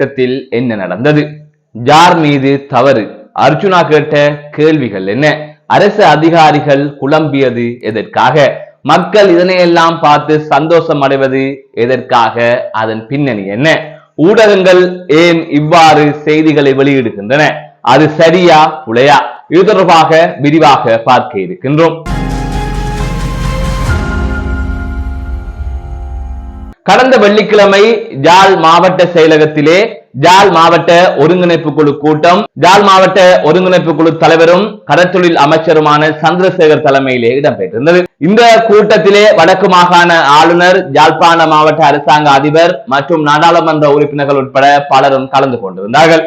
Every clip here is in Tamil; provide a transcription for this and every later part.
கூட்டத்தில் என்ன நடந்தது? ஜார் மீது தவறு? அர்ஜுனா கேட்ட கேள்விகள் என்ன? அரசு அதிகாரிகள் குழம்பியது எதற்காக? மக்கள் இதனையெல்லாம் பார்த்து சந்தோஷம் அடைவது எதற்காக? அதன் பின்னணி என்ன? ஊடகங்கள் ஏன் இவ்வாறு செய்திகளை வெளியிடுகின்றன? அது சரியா புலையா? இது தொடர்பாக விரிவாக பார்க்க இருக்கின்றோம். கடந்த வெள்ளிக்கிழமை ஜாழ் மாவட்ட செயலகத்திலே ஜாழ் மாவட்ட ஒருங்கிணைப்பு குழு கூட்டம் ஜாழ் மாவட்ட ஒருங்கிணைப்பு குழு தலைவரும் கடற்தொழில் அமைச்சருமான சந்திரசேகர் தலைமையிலே இடம்பெற்றிருந்தது. இந்த கூட்டத்திலே வடக்கு மாகாண ஆளுநர் ஜாழ்ப்பாண மாவட்ட அரசாங்க அதிபர் மற்றும் நாடாளுமன்ற உறுப்பினர்கள் உட்பட பலரும் கலந்து கொண்டிருந்தார்கள்.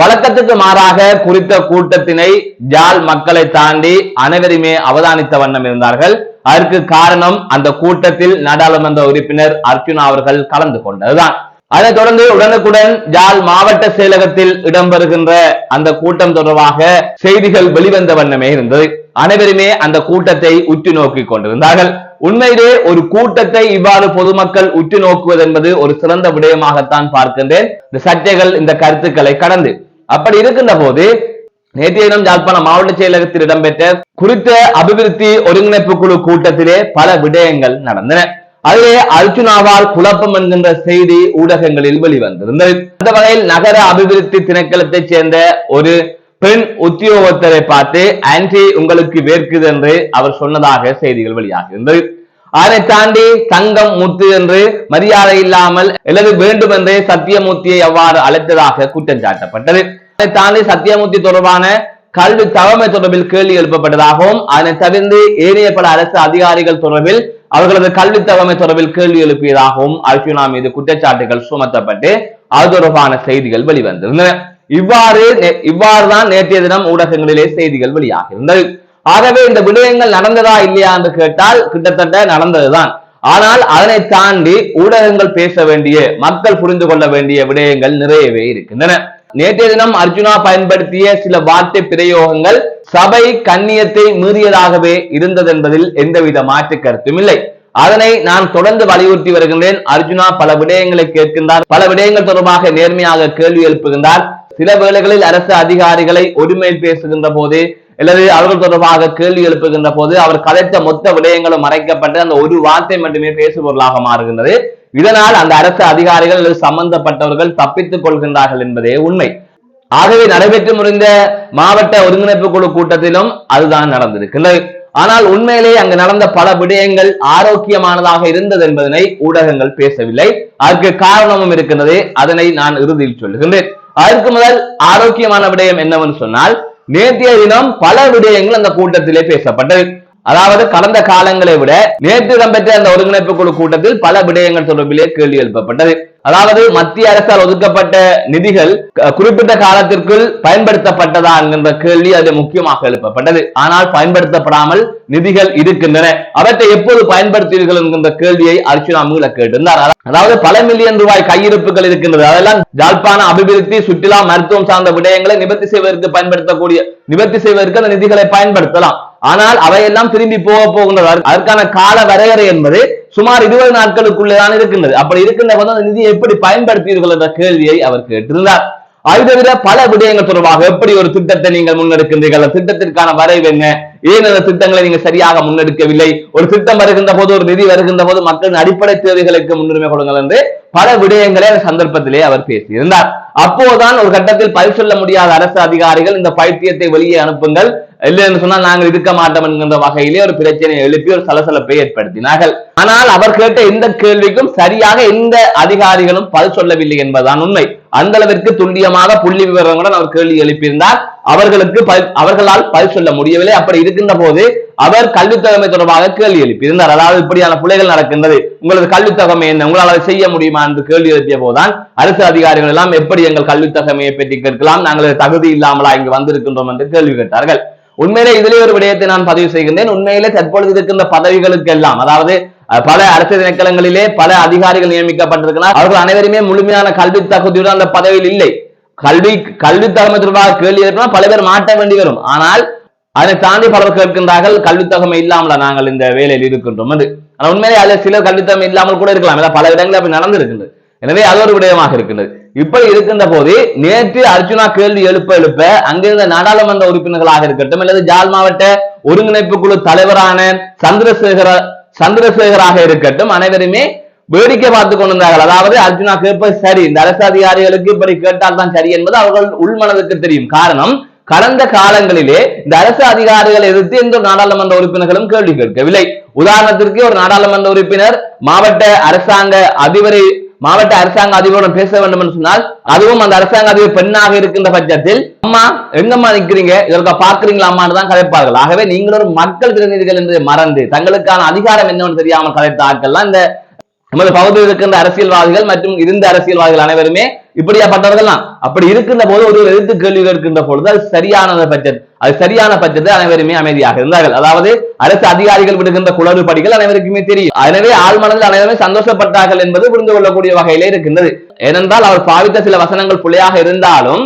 வழக்கத்துக்கு மாறாக குறித்த கூட்டத்தினை ஜால் மக்களை தாண்டி அனைவருமே அவதானித்த வண்ணம் இருந்தார்கள். அதற்கு காரணம் அந்த கூட்டத்தில் நாடாளுமன்ற உறுப்பினர் அர்ஜுனா அவர்கள் கலந்து கொண்டதுதான். அதைத் தொடர்ந்து உடனுக்குடன் ஜால் மாவட்ட செயலகத்தில் இடம்பெறுகின்ற அந்த கூட்டம் தொடர்பாக செய்திகள் வெளிவந்த வண்ணமே இருந்தது. அனைவருமே அந்த கூட்டத்தை உற்று நோக்கி கொண்டிருந்தார்கள். உண்மையிலே ஒரு கூட்டத்தை இவ்வாறு பொதுமக்கள் உற்று நோக்குவது என்பது ஒரு சிறந்த விடயமாகத்தான் பார்க்கின்றேன். இந்த சர்ச்சைகள் இந்த கருத்துக்களை கடந்து அப்படி இருக்கின்ற போது நேற்றைய தினம் யாழ்ப்பாணம் மாவட்ட செயலகத்தில் இடம்பெற்ற குறித்த அபிவிருத்தி ஒருங்கிணைப்பு குழு கூட்டத்திலே பல விடயங்கள் நடந்தன. அதிலே அர்ஜுனாவால் குழப்பம் என்கின்ற செய்தி ஊடகங்களில் வெளிவந்திருந்தது. அந்த வகையில் நகர அபிவிருத்தி திணைக்களத்தைச் சேர்ந்த ஒரு பெண் உத்தியோகத்தரை பார்த்து ஆன்டி உங்களுக்கு வேர்க்குது என்று அவர் சொன்னதாக செய்திகள் வெளியாகியிருந்தது. அதை தாண்டி சங்கம் முத்து என்று மரியாதை இல்லாமல் அல்லது வேண்டும் என்றே சத்தியமூர்த்தியை அவ்வாறு அழைத்ததாக குற்றம் சாட்டப்பட்டது. அதை தாண்டி சத்தியமூர்த்தி தொடர்பான கல்வி தலைமை தொடர்பில் கேள்வி எழுப்பப்பட்டதாகவும் அதனை தவிர்த்து ஏனைய பல அரசு அதிகாரிகள் தொடர்பில் அவர்களது கல்வி தலைமை தொடர்பில் கேள்வி எழுப்பியதாகவும் அர்ஜுனா மீது குற்றச்சாட்டுகள் சுமத்தப்பட்டு அது தொடர்பான செய்திகள் வெளிவந்திருந்தன. இவ்வாறு இவ்வாறு தான் நேற்றைய தினம் ஊடகங்களிலே செய்திகள் வெளியாகியிருந்தது. ஆகவே இந்த விடயங்கள் நடந்ததா இல்லையா என்று கேட்டால் கிட்டத்தட்ட நடந்ததுதான். ஆனால் அதனை தாண்டி ஊடகங்கள் பேச வேண்டிய மக்கள் புரிந்து கொள்ள வேண்டிய விடயங்கள் நிறையவே இருக்கின்றன. நேற்றைய தினம் அர்ஜுனா பயன்படுத்திய சில வார்த்தை பிரயோகங்கள் சபை கண்ணியத்தை மீறியதாகவே இருந்தது என்பதில் எந்தவித மாற்று கருத்தும் இல்லை. அதனை நான் தொடர்ந்து வலியுறுத்தி வருகின்றேன். அர்ஜுனா பல விடயங்களை கேட்கின்றார். பல விடயங்கள் தொடர்பாக நேர்மையாக கேள்வி எழுப்புகின்றார். சில வேளைகளில் அரசு அதிகாரிகளை ஒருமையில் பேசுகின்ற போது அல்லது அவர்கள் தொடர்பாக கேள்வி எழுப்புகின்ற போது அவர் கதைத்த மொத்த விடயங்களும் மறைக்கப்பட்டு அந்த ஒரு வார்த்தை மட்டுமே பேசுபொருளாக மாறுகின்றது. இதனால் அந்த அரசு அதிகாரிகள் அல்லது சம்பந்தப்பட்டவர்கள் தப்பித்துக் கொள்கின்றார்கள் என்பதே உண்மை. ஆகவே நடைபெற்று முடிந்த மாவட்ட ஒருங்கிணைப்பு குழு கூட்டத்திலும் அதுதான் நடந்திருக்கிறது ஆனால் உண்மையிலேயே அங்கு நடந்த பல விடயங்கள் ஆரோக்கியமானதாக இருந்தது என்பதனை ஊடகங்கள் பேசவில்லை. அதற்கு காரணமும் இருக்கின்றது. அதனை நான் இறுதியில் சொல்லுகின்றேன். அதற்கு முதல் ஆரோக்கியமான விடயம் என்னவென்று சொன்னால் நேற்றைய தினம் பல விடயங்கள் அந்த கூட்டத்திலே பேசப்பட்டது. அதாவது கடந்த காலங்களை விட நேற்று இடம்பெற்ற அந்த ஒருங்கிணைப்பு குழு கூட்டத்தில் பல விடயங்கள் தொடர்பிலே கேள்வி எழுப்பப்பட்டது. அதாவது மத்திய அரசால் ஒதுக்கப்பட்ட நிதிகள் குறிப்பிட்ட காலத்திற்குள் பயன்படுத்தப்பட்டதா என்கின்ற கேள்வி அது முக்கியமாக எழுப்பப்பட்டது. ஆனால் பயன்படுத்தப்படாமல் நிதிகள் இருக்கின்றன. அவற்றை எப்போது பயன்படுத்தீர்கள் என்கின்ற கேள்வியை அர்ச்சுனா மீள கேட்டிருந்தார். அதாவது பல மில்லியன் ரூபாய் கையிருப்புகள் இருக்கின்றது. அதெல்லாம் ஜாழ்ப்பாண அபிவிருத்தி சுற்றுலா மருத்துவம் சார்ந்த விடயங்களை நிவர்த்தி செய்வதற்கு பயன்படுத்தக்கூடிய நிவர்த்தி செய்வதற்கு அந்த நிதிகளை பயன்படுத்தலாம். ஆனால் அவையெல்லாம் திரும்பி போக போகின்றது அதற்கான கால வரையறை என்பது சுமார் இருபது நாட்களுக்குள்ளேதான் இருக்கின்றது. அப்படி இருக்கின்ற போது அந்த நிதியை எப்படி பயன்படுத்தீர்கள் என்ற கேள்வியை அவர் கேட்டிருந்தார். அதை தவிர பல விடயங்கள் தொடர்பாக எப்படி ஒரு திட்டத்தை நீங்கள் முன்னெடுக்கின்றீர்கள்? திட்டத்திற்கான வரைவு என்ன? ஏன் அந்த திட்டங்களை நீங்க சரியாக முன்னெடுக்கவில்லை? ஒரு திட்டம் வருகின்ற போது ஒரு நிதி வருகின்ற போது மக்களின் அடிப்படை தேவைகளுக்கு முன்னுரிமை கொடுங்கள் என்று பல விடயங்களை அந்த சந்தர்ப்பத்திலே அவர் பேசியிருந்தார். அப்போதுதான் ஒரு கட்டத்தில் பதில் சொல்ல முடியாத அரசு அதிகாரிகள் இந்த பைத்தியத்தை வெளியே அனுப்புங்கள். இல்லைன்னு சொன்னால் நாங்கள் இருக்க மாட்டோம் என்கின்ற வகையிலே ஒரு பிரச்சனையை எழுப்பி ஒரு சலசலப்பை ஏற்படுத்தினார்கள். ஆனால் அவர் கேட்ட எந்த கேள்விக்கும் சரியாக எந்த அதிகாரிகளும் பதில் சொல்லவில்லை என்பதுதான் உண்மை. அந்த அளவிற்கு துல்லியமாக புள்ளி விவரங்களுடன் அவர் கேள்வி எழுப்பியிருந்தார். அவர்களுக்கு அவர்களால் பதில் சொல்ல முடியவில்லை. அப்படி இருக்கின்ற போது அவர் கல்வித்தொகமை தொடர்பாக கேள்வி எழுப்பியிருந்தார். அதாவது இப்படியான பிள்ளைகள் நடக்கின்றது. உங்களது கல்வித்தொகமை என்ன? உங்களால் அதை செய்ய முடியுமா என்று கேள்வி எழுப்பிய போதுதான் அரசு அதிகாரிகள் எல்லாம் எப்படி எங்கள் கல்வித்தொகையை பற்றி கேட்கலாம்? நாங்கள் தகுதி இல்லாமலா இங்கு வந்திருக்கின்றோம் என்று கேள்வி கேட்டார்கள். உண்மையிலே இதிலே ஒரு விடயத்தை நான் பதிவு செய்கின்றேன். உண்மையிலே தற்பொழுது இருக்கின்ற பதவிகளுக்கு எல்லாம் அதாவது பல அரசு திணைக்களங்களிலே பல அதிகாரிகள் நியமிக்கப்பட்டிருக்கிறார் அவர்கள் அனைவருமே முழுமையான கல்வி தகுதியுடன் அந்த பதவியில் இல்லை. கல்வி கல்வி தலைமை தொடர்பாக கேள்வி பல பேர் மாட்ட வேண்டி வரும். ஆனால் அதை தாண்டி பலர் கேட்கின்றார்கள் கல்வித்தொகமை இல்லாமல நாங்கள் இந்த வேலையில் இருக்கின்றோம் என்று. ஆனால் உண்மையிலே அதில் சிலர் கல்வித்தொகமை இல்லாமல் கூட இருக்கலாம். பல இடங்களில் அப்படி நடந்திருக்கின்றது. எனவே அது ஒரு விடயமாக இருக்கின்றது. இப்படி இருக்கின்ற போது நேற்று அர்ஜுனா கேள்வி எழுப்ப எழுப்ப அங்கிருந்த நாடாளுமன்ற உறுப்பினர்களாக இருக்கட்டும் அல்லது ஜாழ் மாவட்ட ஒருங்கிணைப்பு குழு தலைவரான சந்திரசேகர சந்திரசேகராக இருக்கட்டும் அனைவருமே வேடிக்கை பார்த்து கொண்டிருந்தார்கள். அதாவது அர்ஜுனா கேட்பது சரி இந்த அரசு அதிகாரிகளுக்கு இப்படி கேட்டால் தான் சரி என்பது அவர்கள் உள்மனதுக்கு தெரியும். காரணம் கடந்த காலங்களிலே இந்த அரசு அதிகாரிகளை எதிர்த்து எந்த நாடாளுமன்ற உறுப்பினர்களும் கேள்வி கேட்கவில்லை. உதாரணத்திற்கு ஒரு நாடாளுமன்ற உறுப்பினர் மாவட்ட அரசாங்க அதிபரை மாவட்ட அரசாங்க அதிபருடன் பேச வேண்டும் என்று சொன்னால் அதுவும் அந்த அரசாங்க அதிபர் பெண்ணாக இருக்கின்ற பட்சத்தில் அம்மா எங்கம்மா நிற்கிறீங்க இதற்கு பாக்குறீங்களா அம்மான்னு தான் கதைப்பார்கள். ஆகவே நீங்கள் ஒரு மக்கள் பிரதிநிதிகள் என்று மறந்து தங்களுக்கான அதிகாரம் என்னவென்று தெரியாமல் கதைத்த ஆட்கள்லாம் இந்த நமது பகுதியில் இருக்கின்ற அரசியல்வாதிகள் மற்றும் இருந்த அரசியல்வாதிகள் அனைவருமே இப்படியாப்பட்டவர்கள் தான் அப்படி இருக்கின்ற போது ஒரு எதிர்த்து கேள்வி கேட்கின்ற பொழுது அது சரியான பட்சத்தில் அது சரியான பட்சத்தில் அனைவருமே அமைதியாக இருந்தார்கள். அதாவது அரசு அதிகாரிகள் விடுகின்ற குளறுபடிகள் அனைவருக்குமே தெரியும். எனவே ஆழ்மனதில் அனைவருமே சந்தோஷப்பட்டார்கள் என்பது புரிந்து கொள்ளக்கூடிய வகையிலே இருக்கின்றது. ஏனென்றால் அவர் பாவித்த சில வசனங்கள் பிள்ளையாக இருந்தாலும்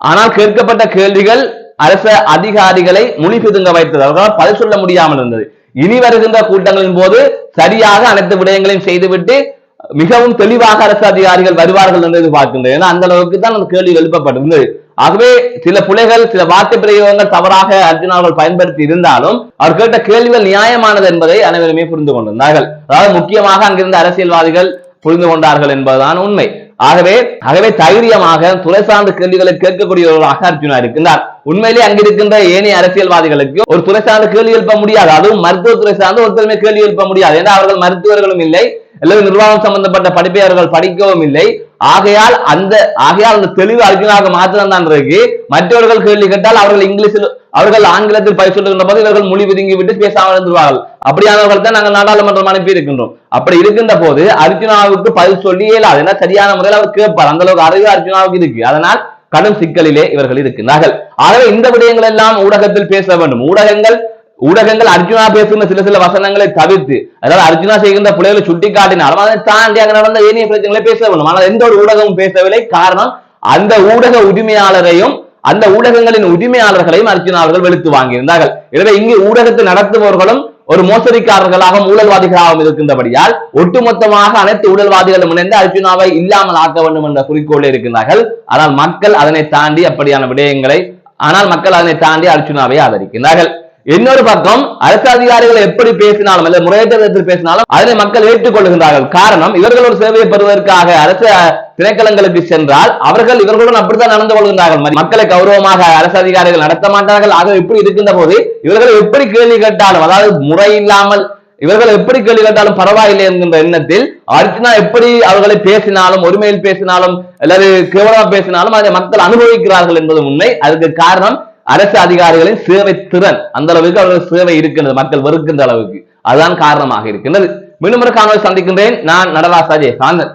ஆனால் கேட்கப்பட்ட கேள்விகள் அரசு அதிகாரிகளை மொழிபிதுங்க வைத்தது. அவர்களால் பதில் சொல்ல முடியாமல் இருந்தது. இனி வருகின்ற கூட்டங்களின் போது சரியாக அனைத்து விடயங்களையும் செய்துவிட்டு மிகவும் தெளிவாக அரசு அதிகாரிகள் வருவார்கள் என்று எதிர்பார்க்கின்றேன். ஏன்னா அந்த அளவுக்கு தான் அந்த கேள்வி எழுப்பப்பட்டிருந்தது. ஆகவே சில புலைகள் சில வார்த்தை பிரயோகங்கள் தவறாக அர்ஜுனா அவர்கள் பயன்படுத்தி இருந்தாலும் அவர் கேட்ட கேள்விகள் நியாயமானது என்பதை அனைவருமே புரிந்து கொண்டிருந்தார்கள். அதாவது முக்கியமாக அங்கிருந்த அரசியல்வாதிகள் புரிந்து கொண்டார்கள் என்பதுதான் உண்மை. ஆகவே ஆகவே தைரியமாக துறை சார்ந்த கேள்விகளை கேட்கக்கூடியவர்களாக அர்ஜுனா இருக்கின்றார். உண்மையிலே அங்கிருக்கின்ற ஏனைய அரசியல்வாதிகளுக்கு ஒரு துறை சார்ந்த கேள்வி எழுப்ப முடியாது. அதுவும் மருத்துவத்துறை சார்ந்து ஒருத்தருமே கேள்வி எழுப்ப முடியாது. ஏன்னா அவர்கள் மருத்துவர்களும் இல்லை. அல்லது நிர்வாகம் சம்பந்தப்பட்ட படிப்பை அவர்கள் படிக்கவும் இல்லை. ஆகையால் அந்த ஆகையால் அந்த தெளிவு அர்ஜுனாக மாத்திரம் தான் இருக்கு மற்றவர்கள் கேள்வி கேட்டால் அவர்கள் இங்கிலீஷில் அவர்கள் ஆங்கிலத்தில் பயிர் சொல்லுகின்ற போது இவர்கள் மொழி விதுங்கி விட்டு பேசாமல் இருந்துருவார்கள். அப்படியானவர்கள் தான் நாங்கள் நாடாளுமன்றம் அனுப்பி இருக்கின்றோம். அப்படி இருக்கின்ற போது அர்ஜுனாவுக்கு பதில் சொல்லி இயலாது. ஏன்னா சரியான முறையில் அவர் கேட்பார். அந்த அளவுக்கு அறிவு அர்ஜுனாவுக்கு இருக்கு. அதனால் கடும் சிக்கலிலே இவர்கள் இருக்கின்றார்கள். ஆகவே இந்த விடயங்கள் எல்லாம் ஊடகத்தில் பேச வேண்டும். ஊடகங்கள் ஊடகங்கள் அர்ஜுனா பேசுகிற சில சில வசனங்களை தவிர்த்து அதாவது அர்ஜுனா செய்கின்ற பிள்ளைகளை சுட்டி காட்டினாலும் அதை தாண்டி அங்க நடந்த ஏனைய பிரச்சனைகளை பேச வேண்டும். ஆனால் எந்த ஒரு ஊடகமும் பேசவில்லை. காரணம் அந்த ஊடக உரிமையாளரையும் அந்த ஊடகங்களின் உரிமையாளர்களையும் அர்ஜுனா அவர்கள் வெளுத்து வாங்கியிருந்தார்கள். எனவே இங்கு ஊடகத்தை நடத்துபவர்களும் ஒரு மோசடிக்காரர்களாகவும் ஊழல்வாதிகளாகவும் இருக்கின்றபடியால் ஒட்டுமொத்தமாக அனைத்து ஊழல்வாதிகளும் இணைந்து அர்ஜுனாவை இல்லாமல் ஆக்க வேண்டும் என்ற குறிக்கோளே இருக்கின்றார்கள். ஆனால் மக்கள் அதனை தாண்டி அப்படியான விடயங்களை ஆனால் மக்கள் அதனை தாண்டி அர்ஜுனாவை ஆதரிக்கின்றார்கள். இன்னொரு பக்கம் அரசு அதிகாரிகள் எப்படி பேசினாலும் அல்லது முறையற்ற விதத்தில் பேசினாலும் அதனை மக்கள் ஏற்றுக்கொள்கின்றார்கள் காரணம் இவர்கள் ஒரு சேவையை பெறுவதற்காக அரசு திணைக்களங்களுக்கு சென்றால் அவர்கள் இவர்களுடன் அப்படித்தான் நடந்து கொள்கின்றார்கள். மக்களை கௌரவமாக அரசு அதிகாரிகள் நடத்த மாட்டார்கள். ஆக இப்படி இருக்கின்ற போது இவர்களை எப்படி கேள்வி கேட்டாலும் அதாவது முறை இல்லாமல் இவர்கள் எப்படி கேள்வி கேட்டாலும் பரவாயில்லை என்கின்ற எண்ணத்தில் அர்ச்சனா எப்படி அவர்களை பேசினாலும் ஒருமையில் பேசினாலும் அல்லது கேவலமா பேசினாலும் அதை மக்கள் அனுபவிக்கிறார்கள் என்பது உண்மை. அதுக்கு காரணம் அரசு அதிகாரிகளின் சேவை திறன் அந்த அளவுக்கு அவர்கள் சேவை இருக்கின்றது மக்கள் வெறுக்கின்ற அளவுக்கு. அதுதான் காரணமாக இருக்கின்றது. மீண்டும் ஒரு காணொலி சந்திக்கின்றேன். நான் நடராசாஜே சாந்தன்